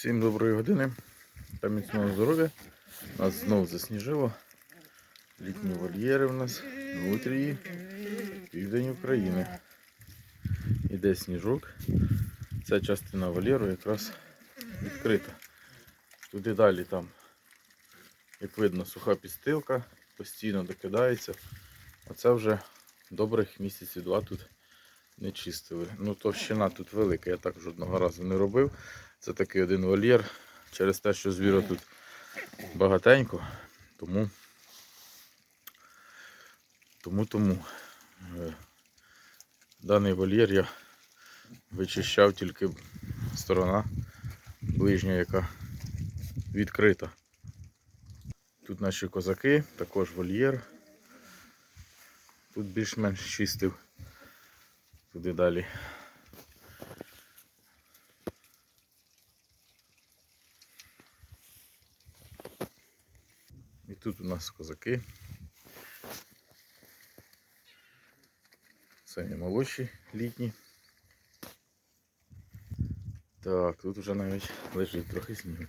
Всім доброї години та міцного здоров'я. Нас знову засніжило. Літні вольєри в нас внутрі південь України. Іде сніжок. Ця частина вольєру якраз відкрита. Туди далі там, як видно, суха підстилка, постійно докидається. Оце вже добрих місяців два тут не чистили. Ну, товщина тут велика, я так жодного разу не робив. Це такий один вольєр. Через те, що звіра тут багатенько, тому тому, тому е, даний вольєр я вичищав тільки сторона ближня, яка відкрита. Тут наші козаки, також вольєр. Тут більш-менш чистив. Туди далі. І тут у нас козаки. Самі молодші літні. Так, тут вже навіть лежить трохи снігу.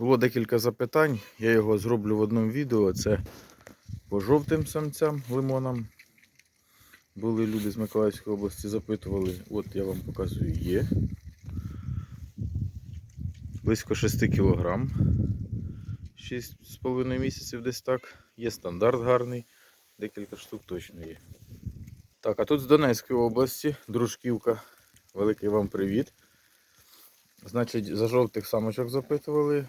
Було декілька запитань, я його зроблю в одному відео. Це по жовтим самцям лимонам. Були люди з Миколаївської області, запитували, от я вам показую, є. Близько 6 кг. 6,5 місяців десь так. Є стандарт гарний, декілька штук точно є. Так, а тут з Донецької області, Дружківка. Великий вам привіт. Значить, за жовтих самочок запитували.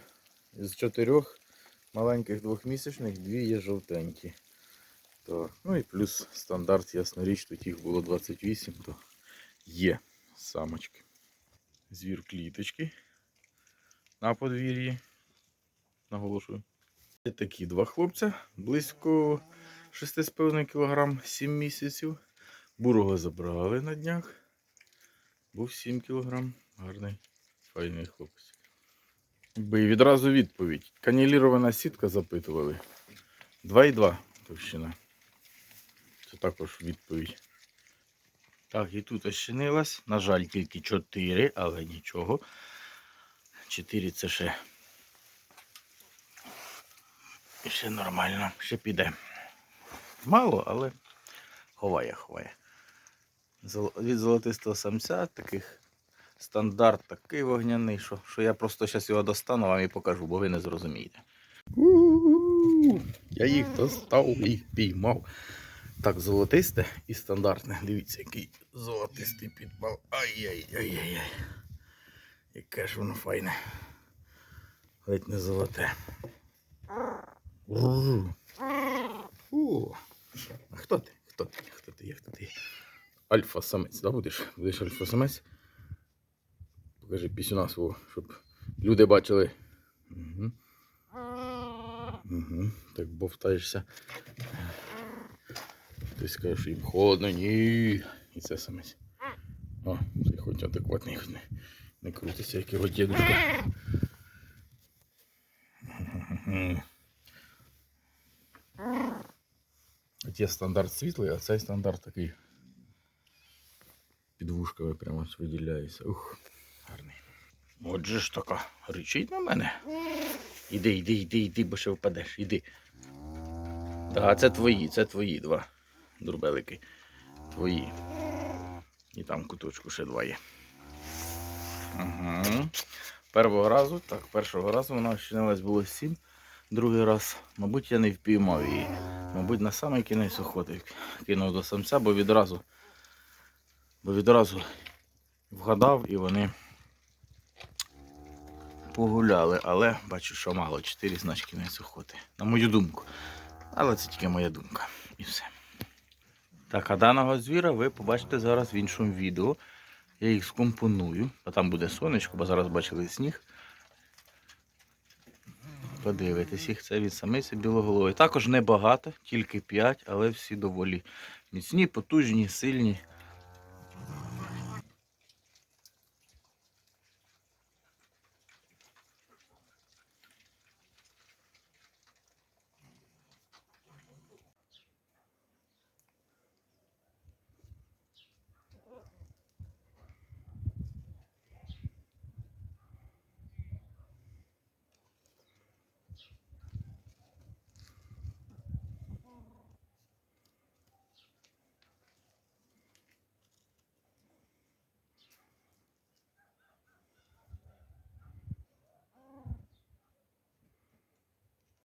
З чотирьох маленьких двохмісячних дві є жовтенькі. То, ну і плюс стандарт, ясна річ, тут їх було 28, то є самочки. Звір кліточки на подвір'ї. Наголошую. Є такі два хлопця, близько 6,5 кг, 7 місяців. Бурого забрали на днях. Був 7 кг. Гарний, файний хлопець. Би відразу відповідь. Канілірована сітка запитували. 2,2 товщина. Це також відповідь. Так, і тут ощенилась. На жаль, тільки 4, але нічого. 4 це ще. І Ще нормально, ще піде. Мало, але ховає, ховає. Від золотистого самця таких стандарт такий вогняний, що, що я просто зараз його достану вам і покажу, бо ви не зрозумієте. Я їх достав і піймав. Так, золотисте і стандартне. Дивіться, який золотистий підпал. Ай-яй-яй-яй. Яке ж воно файне. Ледь не золоте. Фу. А хто ти? Хто ти? Хто ти? Як ти? Альфа-самець, да, будеш? Будеш альфа-самець? Покажи пісюна свого, щоб люди бачили. Угу. Угу. Так бовтаєшся. Хтось каже, що їм холодно, ні. І це самець. О, цей хоч адекватний, хоч не, не крутиться, як його дідушка. Є стандарт світлий, а цей стандарт такий підвушковий прямо виділяється. Ух, гарний. Отже ж така, ричить на мене. Іди, іди, іди, іди, бо ще впадеш, іди. Так, це твої, це твої два дурбелики. Твої. І там куточку ще два є. Угу. Першого разу, так, першого разу вона щинилась було сім. Другий раз, мабуть, я не впіймав її. Мабуть, на самий кінець охоти кинув до самця, бо відразу, бо відразу вгадав і вони погуляли. Але бачу, що мало. Чотири значить кінець охоти. На мою думку. Але це тільки моя думка. І все. Так, а даного звіра ви побачите зараз в іншому відео. Я їх скомпоную, а там буде сонечко, бо зараз бачили сніг. Подивитесь їх, це від самиці білоголовий. Також небагато, тільки 5, але всі доволі міцні, потужні, сильні.